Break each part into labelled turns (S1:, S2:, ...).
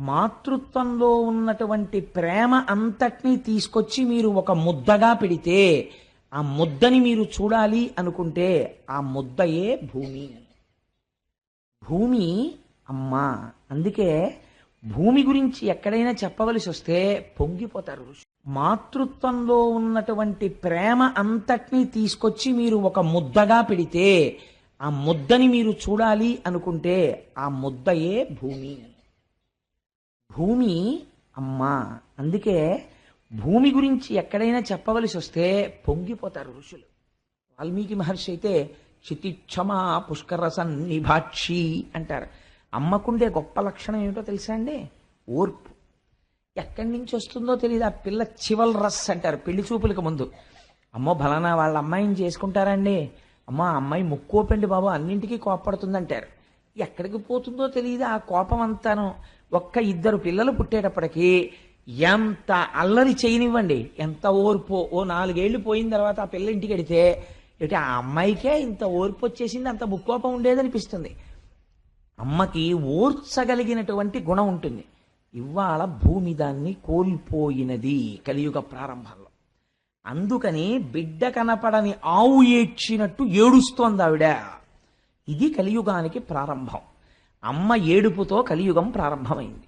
S1: మాతృత్వంలో ఉన్నటువంటి ప్రేమ అంతటినీ తీసుకొచ్చి మీరు ఒక ముద్దగా పెడితే ఆ ముద్దని మీరు చూడాలి అనుకుంటే ఆ ముద్దయే భూమి. భూమి అమ్మా. అందుకే భూమి గురించి ఎక్కడైనా చెప్పవలసి వస్తే పొంగిపోతారు మాతృత్వంలో ఉన్నటువంటి ప్రేమ అంతటినీ తీసుకొచ్చి మీరు ఒక ముద్దగా పెడితే ఆ ముద్దని మీరు చూడాలి అనుకుంటే ఆ ముద్దయే భూమి. భూమి అమ్మా. అందుకే భూమి గురించి ఎక్కడైనా చెప్పవలసి వస్తే పొంగిపోతారు ఋషులు. వాల్మీకి మహర్షి అయితే క్షితిక్షమా పుష్కర సన్నిభాక్షి అంటారు. అమ్మకుండే గొప్ప లక్షణం ఏమిటో తెలుసా అండి? ఓర్పు. ఎక్కడి నుంచి వస్తుందో తెలియదు ఆ పిల్ల చివల్ రస్ అంటారు పెళ్ళి చూపులకు ముందు. అమ్మో బలానా వాళ్ళ అమ్మాయిని చేసుకుంటారండి అమ్మా అమ్మాయి ముక్కోపండి బాబు అన్నింటికీ కోపడుతుంది అంటారు ఎక్కడికి పోతుందో తెలియదు ఆ కోపం అంతాను ఒక్క ఇద్దరు పిల్లలు పుట్టేటప్పటికీ ఎంత అల్లరి చేయనివ్వండి ఎంత ఓర్పు. ఓ నాలుగేళ్ళు పోయిన తర్వాత ఆ పిల్ల ఇంటికి వెడితే ఏమిటి ఆ అమ్మాయికే ఇంత ఓర్పు వచ్చేసింది అంత ముక్కోపం ఉండేదనిపిస్తుంది. అమ్మకి ఓర్చగలిగినటువంటి గుణం ఉంటుంది. ఇవాళ భూమి దాన్ని కోల్పోయినది కలియుగ ప్రారంభంలో. అందుకని బిడ్డ కనపడని ఆవు ఏడ్చినట్టు ఏడుస్తోంది ఆవిడ ఇది కలియుగానికి ప్రారంభం. అమ్మ ఏడుపుతో కలియుగం ప్రారంభమైంది.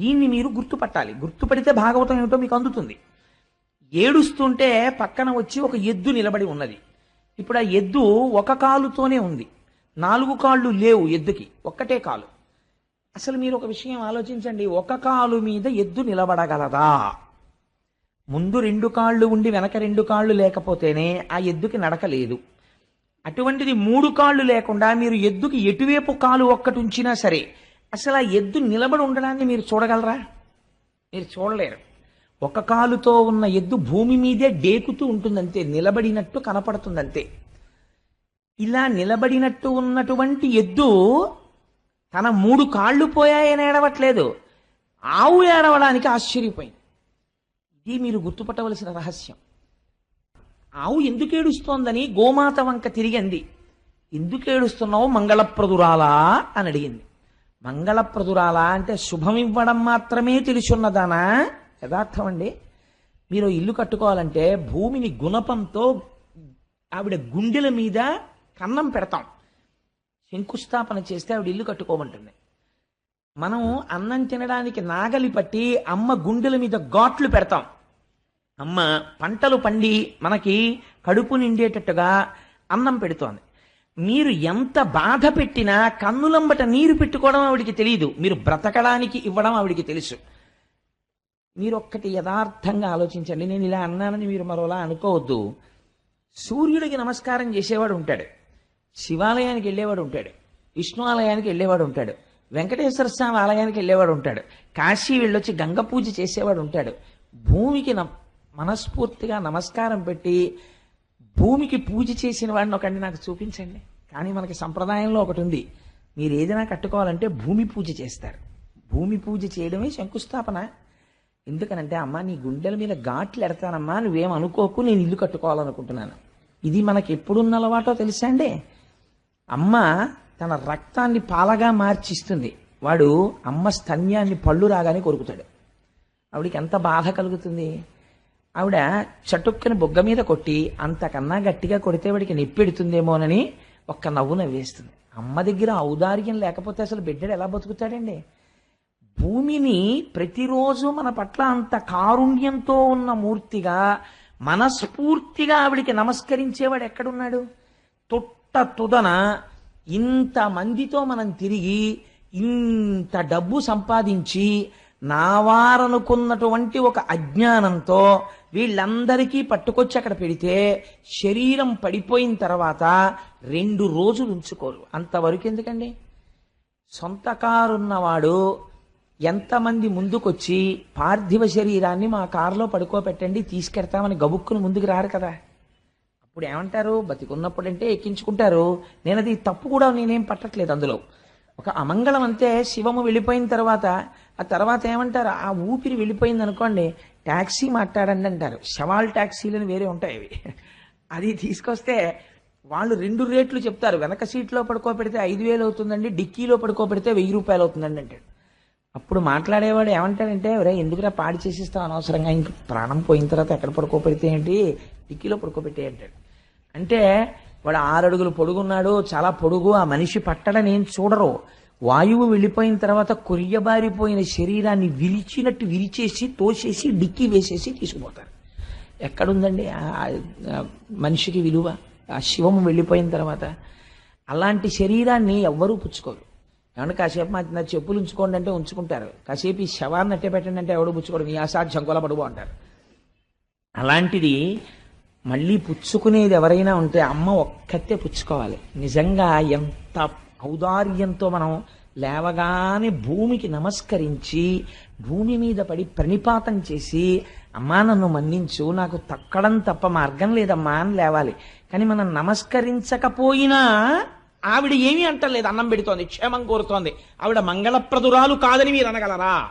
S1: దీన్ని మీరు గుర్తుపట్టాలి. గుర్తుపడితే భాగవతం ఏమిటో మీకు అందుతుంది. ఏడుస్తుంటే పక్కన వచ్చి ఒక ఎద్దు నిలబడి ఉన్నది. ఇప్పుడు ఆ ఎద్దు ఒక కాలుతోనే ఉంది. నాలుగు కాళ్ళు లేవు ఎద్దుకి. ఒక్కటే కాలు. అసలు మీరు ఒక విషయం ఆలోచించండి. ఒక కాలు మీద ఎద్దు నిలబడగలదా? ముందు రెండు కాళ్ళు ఉండి వెనక రెండు కాళ్ళు లేకపోతేనే ఆ ఎద్దుకి నడక లేదు. అటువంటిది మూడు కాళ్ళు లేకుండా మీరు ఎద్దుకి ఎటువైపు కాలు ఒక్కటి ఉంచినా సరే అసలు ఆ ఎద్దు నిలబడి ఉండడాన్ని మీరు చూడగలరా? మీరు చూడలేరు. ఒక కాలుతో ఉన్న ఎద్దు భూమి మీదే డేకుతూ ఉంటుందంతే నిలబడినట్టు కనపడుతుందంతే. ఇలా నిలబడినట్టు ఉన్నటువంటి ఎద్దు తన మూడు కాళ్ళు పోయాయని ఏడవట్లేదు. ఆవు ఏడవడానికి ఆశ్చర్యపోయింది. ఇది మీరు గుర్తుపట్టవలసిన రహస్యం. ఆవు ఎందుకు ఏడుస్తోందని గోమాత వంక తిరిగింది ఎందుకు ఏడుస్తున్నావు మంగళప్రదురాలా అని అడిగింది. మంగళప్రదురాలా అంటే శుభం ఇవ్వడం మాత్రమే తెలుసున్నదానా? యథార్థం అండి. మీరు ఇల్లు కట్టుకోవాలంటే భూమిని గుణపంతో ఆవిడ గుండెల మీద కన్నం పెడతాం. శంకుస్థాపన చేస్తే ఆవిడ ఇల్లు కట్టుకోమంటుంది. మనం అన్నం తినడానికి నాగలి పట్టి అమ్మ గుండెల మీద ఘాట్లు పెడతాం. అమ్మ పంటలు పండి మనకి కడుపు నిండేటట్టుగా అన్నం పెడుతోంది. మీరు ఎంత బాధ పెట్టినా కన్నులంబట నీరు పెట్టుకోవడం ఆవిడికి తెలియదు మీరు బ్రతకడానికి ఇవ్వడం ఆవిడికి తెలుసు. మీరు ఒక్కటి యథార్థంగా ఆలోచించండి. నేను ఇలా అన్నానని మీరు మరోలా అనుకోవద్దు. సూర్యుడికి నమస్కారం చేసేవాడు ఉంటాడు. శివాలయానికి వెళ్ళేవాడు ఉంటాడు. విష్ణు ఆలయానికి వెళ్ళేవాడు ఉంటాడు. వెంకటేశ్వర స్వామి ఆలయానికి వెళ్ళేవాడు ఉంటాడు. కాశీ వెళ్ళొచ్చి గంగ పూజ చేసేవాడు ఉంటాడు. భూమికి న- మనస్ఫూర్తిగా నమస్కారం పెట్టి భూమికి పూజ చేసిన వాడిని ఒకటి నాకు చూపించండి. కానీ మనకి సంప్రదాయంలో ఒకటి ఉంది. మీరు ఏదైనా కట్టుకోవాలంటే భూమి పూజ చేస్తారు. భూమి పూజ చేయడమే శంకుస్థాపన. ఎందుకనంటే అమ్మ నీ గుండెల మీద ఘాట్లు ఎడతానమ్మా నువ్వేం అనుకోకు నేను ఇల్లు కట్టుకోవాలనుకుంటున్నాను. ఇది మనకి ఎప్పుడున్న అలవాటో తెలుసా అండి? అమ్మ తన రక్తాన్ని పాలగా మార్చిస్తుంది. వాడు అమ్మ స్తన్యాన్ని పళ్ళు రాగానే కొరుకుతాడు. ఆవిడికి ఎంత బాధ కలుగుతుంది? ఆవిడ చటుక్కని బొగ్గ మీద కొట్టి అంతకన్నా గట్టిగా కొడితే వాడికి నొప్పెడుతుందేమోనని ఒక్క నవ్వు నవ్వేస్తుంది. అమ్మ దగ్గర ఔదార్యం లేకపోతే అసలు బిడ్డడు ఎలా బతుకుతాడండి? భూమిని ప్రతిరోజు మన పట్ల అంత కారుణ్యంతో ఉన్న మూర్తిగా మనస్ఫూర్తిగా ఆవిడికి నమస్కరించేవాడు ఎక్కడున్నాడు? తొట్ట తుదన ఇంత మందితో మనం తిరిగి ఇంత డబ్బు సంపాదించి నావారనుకున్నటువంటి ఒక అజ్ఞానంతో వీళ్ళందరికీ పట్టుకొచ్చి అక్కడ పెడితే శరీరం పడిపోయిన తర్వాత రెండు రోజులు ఉంచుకోరు. అంతవరకు ఎందుకండి? సొంత కారున్నవాడు ఎంతమంది ముందుకొచ్చి పార్థివ శరీరాన్ని మా కారులో పడుకోబెట్టండి తీసుకెడతామని గబుక్కును ముందుకు రారు కదా. అప్పుడు ఏమంటారు? బతికున్నప్పుడంటే ఎక్కించుకుంటారు. నేను అది తప్పు కూడా నేనేం పట్టట్లేదు అందులో. ఒక అమంగళం అంతే శివము వెళ్ళిపోయిన తర్వాత ఆ తర్వాత ఏమంటారు ఆ ఊపిరి వెళ్ళిపోయింది అనుకోండి ట్యాక్సీ మాట్లాడండి అంటారు. శవాల్ ట్యాక్సీలను వేరే ఉంటాయి అవి. అది తీసుకొస్తే వాళ్ళు రెండు రేట్లు చెప్తారు. వెనక సీట్లో పడుకోబెడితే ఐదు వేలు అవుతుందండి డిక్కీలో పడుకోబెడితే వెయ్యి రూపాయలు అవుతుందండి అంటాడు. అప్పుడు మాట్లాడేవాడు ఏమంటాడంటే రే ఎందుకురా పాడి చేసిస్తాం అనవసరంగా? ఇంక ప్రాణం పోయిన తర్వాత ఎక్కడ పడుకోబెడితే ఏంటి? డిక్కీలో పడుకోబెట్టే అంటాడు. అంటే వాడు ఆరడుగులు పొడుగున్నాడు చాలా పొడుగు ఆ మనిషి పట్టడం ఏం చూడరు. వాయువు వెళ్ళిపోయిన తర్వాత కొరియబారిపోయిన శరీరాన్ని విరిచినట్టు విరిచేసి తోసేసి డిక్కి వేసేసి తీసుకుపోతారు. ఎక్కడుందండి? మనిషికి విలువ. ఆ శివం వెళ్ళిపోయిన తర్వాత అలాంటి శరీరాన్ని ఎవ్వరూ పుచ్చుకోరు. ఏమంటే కాసేపు మా నా చెప్పులు ఉంచుకోండి అంటే ఉంచుకుంటారు. కాసేపు ఈ శవాన్ని అట్టే పెట్టండి అంటే ఎవడు పుచ్చుకోడు. నీ అసాధ్యం కొలబడువు అంటారు. అలాంటిది మళ్ళీ పుచ్చుకునేది ఎవరైనా ఉంటే అమ్మ ఒక్కతే పుచ్చుకోవాలి. నిజంగా ఎంత ఔదార్యంతో మనం లేవగానే భూమికి నమస్కరించి భూమి మీద పడి ప్రణిపాతం చేసి అమ్మా నన్ను మన్నించు నాకు తక్కడం తప్ప మార్గం లేదమ్మా అని లేవాలి. కానీ మనం నమస్కరించకపోయినా ఆవిడ ఏమీ అంటలేదు అన్నం పెడుతోంది క్షేమం కోరుతోంది. ఆవిడ మంగళప్రదురాలు కాదని మీరు అనగలరా?